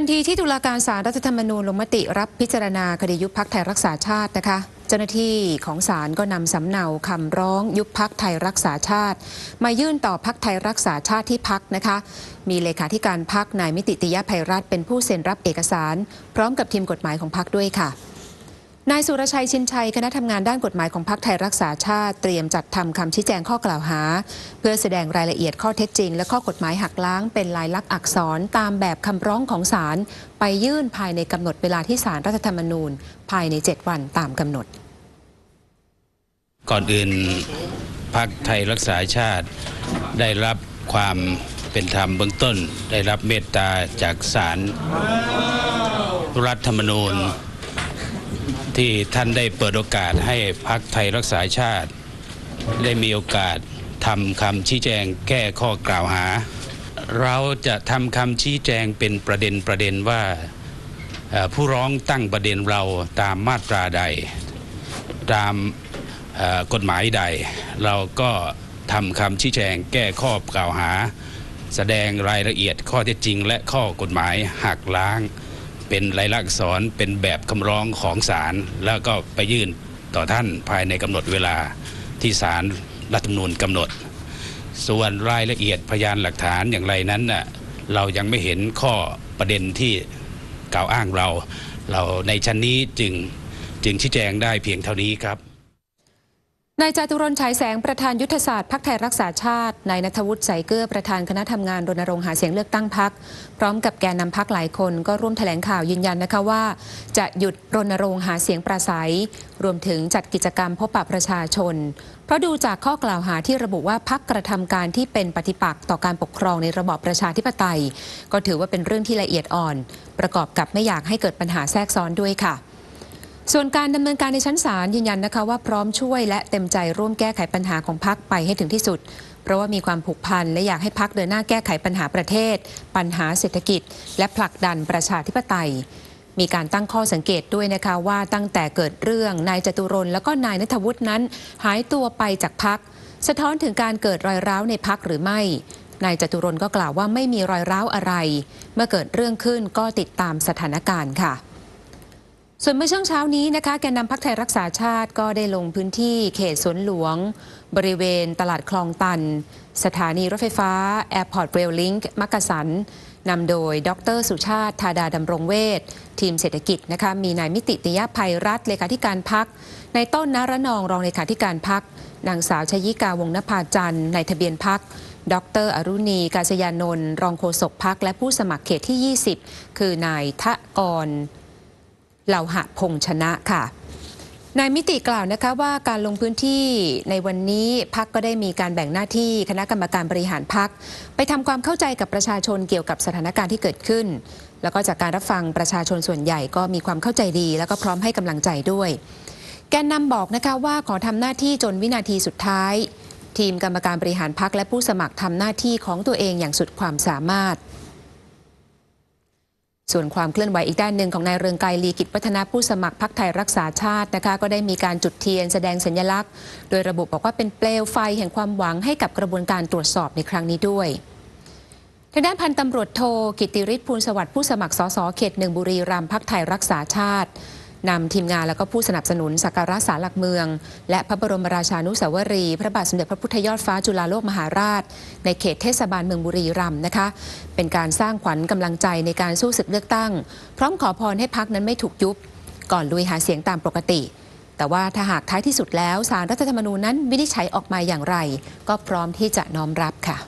ทันทีที่ตุลาการศาลรัฐธรรมนูญลงมติรับพิจารณาคดียุบพักไทยรักษาชาตินะคะเจ้าหน้าที่ของศาลก็นำสำเนาคำร้องยุบพักไทยรักษาชาติ มายื่นต่อพักไทยรักษาชาติที่พักนะคะ มีเลขาธิการพักนายมิติติยภัยรัฐเป็นผู้เซ็นรับเอกสาร พร้อมกับทีมกฎหมายของพักด้วยค่ะ นายสุรชัยชินชัยคณะทำงานด้านกฎหมายของพรรคไทยรักษาชาติเตรียมจัดทำคำชี้แจงข้อกล่าวหา เพื่อแสดงรายละเอียดข้อเท็จจริง และข้อกฎหมายหักล้างเป็นลายลักษณ์อักษรตามแบบคำร้องของศาลไปยื่นภายในกำหนดเวลาที่ศาลรัฐธรรมนูญ ภายใน 7 วันตามกำหนด ก่อนอื่นพักไทยรักษาชาติได้รับความเป็นธรรมเบื้องต้น ได้รับเมตตาจากศาลรัฐธรรมนูญ ที่ท่านได้เปิดโอกาสให้พักไทยรักษาชาติ ได้มีโอกาสทำคำชี้แจงแก้ข้อกล่าวหา เราจะทำคำชี้แจงเป็นประเด็นประเด็นว่าผู้ร้องตั้งประเด็นเราตามมาตราใด ตามกฎหมายใด เราก็ทำคำชี้แจงแก้ข้อกล่าวหา แสดงรายละเอียดข้อเท็จจริงและข้อกฎหมายหักล้าง เป็นลายลักษณ์อักษรเป็นแบบคำร้องของศาลแล้วก็ไปยื่นต่อท่านภายในกำหนดเวลาที่ศาลรัฐธรรมนูญกำหนด ส่วนรายละเอียดพยานหลักฐานอย่างไรนั้นน่ะเรายังไม่เห็นข้อประเด็นที่กล่าวอ้างเรา เราในชั้นนี้จึงจึงชี้แจงได้เพียงเท่านี้ครับ นายจตุรนฉายแสงประธานยุทธศาสตร์พักไทยรักษาชาติ นายนัทวุฒิใสเกื้อประธานคณะทำงานรณรงค์หาเสียงเลือกตั้งพัก พร้อมกับแกนนำพักหลายคนก็ร่วมแถลงข่าวยืนยันนะคะว่า จะหยุดรณรงค์หาเสียงปราศัย รวมถึงจัดกิจกรรมพบปะประชาชน เพราะดูจากข้อกล่าวหาที่ระบุว่าพักกระทำการที่เป็นปฏิปักษ์ต่อการปกครองในระบอบประชาธิปไตย ก็ถือว่าเป็นเรื่องที่ละเอียดอ่อน ประกอบกับไม่อยากให้เกิดปัญหาแทรกซ้อนด้วยค่ะ ส่วนการดำเนินการในชั้นศาลยืนยันนะคะว่าพร้อมช่วยและเต็มใจร่วมแก้ไขปัญหาของพักไปให้ถึงที่สุด เพราะว่ามีความผูกพันและอยากให้พักเดินหน้าแก้ไขปัญหาประเทศ ปัญหาเศรษฐกิจ และผลักดันประชาธิปไตย มีการตั้งข้อสังเกตด้วยนะคะว่าตั้งแต่เกิดเรื่องนายจตุรนแล้วก็นายนัทวุฒินั้น หายตัวไปจากพักสะท้อนถึงการเกิดรอยร้าวในพักหรือไม่นายจตุรนก็กล่าวว่าไม่มีรอยร้าวอะไร เมื่อเกิดเรื่องขึ้นก็ติดตามสถานการณ์ค่ะ ส่วนเมื่อช่วงเช้านี้นะคะแกนนำพักไทยรักษาชาติก็ได้ลงพื้นที่เขตสวนหลวง บริเวณตลาดคลองตัน สถานีรถไฟฟ้า Airport Rail Link มักกะสันนำโดย ดร สุชาติ ธาดาดำรงเวชทีมเศรษฐกิจนะคะมีนายมิติติยภัยรัฐเลขาธิการพักในายต้นนารนองรองเลขาธิการพักนางสาวชยิกาวงนภาจันทร์ในทะเบียนพักดร อรุณี กาศยานนท์รองโฆษกพักและผู้สมัครเขตที่ 20 คือนายทะกร เหล่าหะพงชนะค่ะนายมิติกล่าวนะคะว่าการลงพื้นที่ในวันนี้พักก็ได้มีการแบ่งหน้าที่คณะกรรมการบริหารพัก ไปทำความเข้าใจกับประชาชนเกี่ยวกับสถานการณ์ที่เกิดขึ้น แล้วก็จากการรับฟังประชาชนส่วนใหญ่ก็มีความเข้าใจดี แล้วก็พร้อมให้กำลังใจด้วย แกนนำบอกนะคะว่าขอทำหน้าที่จนวินาทีสุดท้าย ทีมกรรมการบริหารพักและผู้สมัครทำหน้าที่ของตัวเองอย่างสุดความสามารถ ส่วนความเคลื่อนไหวอีกด้านหนึ่งของนายเรืองไกรลีกิจวัฒนาผู้สมัครพักไทยรักษาชาตินะคะ ก็ได้มีการจุดเทียนแสดงสัญลักษณ์ โดยระบุบอกว่าเป็นเปลวไฟแห่งความหวังให้กับกระบวนการตรวจสอบในครั้งนี้ด้วยทางด้านพันตำรวจโทกิติริศภูลสวัสดิ์ผู้สมัครสสเขตหนึ่งบุรีรัมย์พักไทยรักษาชาติ นำทีมงานแล้วก็ผู้สนับสนุนสักการะสารหลักเมือง และพระบรมราชานุสาวรีย์พระบาทสมเด็จพระพุทธยอดฟ้าจุฬาโลกมหาราช ในเขตเทศบาลเมืองบุรีรัมย์นะคะ เป็นการสร้างขวัญกำลังใจในการสู้ศึกเลือกตั้ง พร้อมขอพรให้พักนั้นไม่ถูกยุบ ก่อนลุยหาเสียงตามปกติ แต่ว่าถ้าหากท้ายที่สุดแล้วสารรัฐธรรมนูญนั้นวินิจฉัยออกมาอย่างไร ก็พร้อมที่จะน้อมรับค่ะ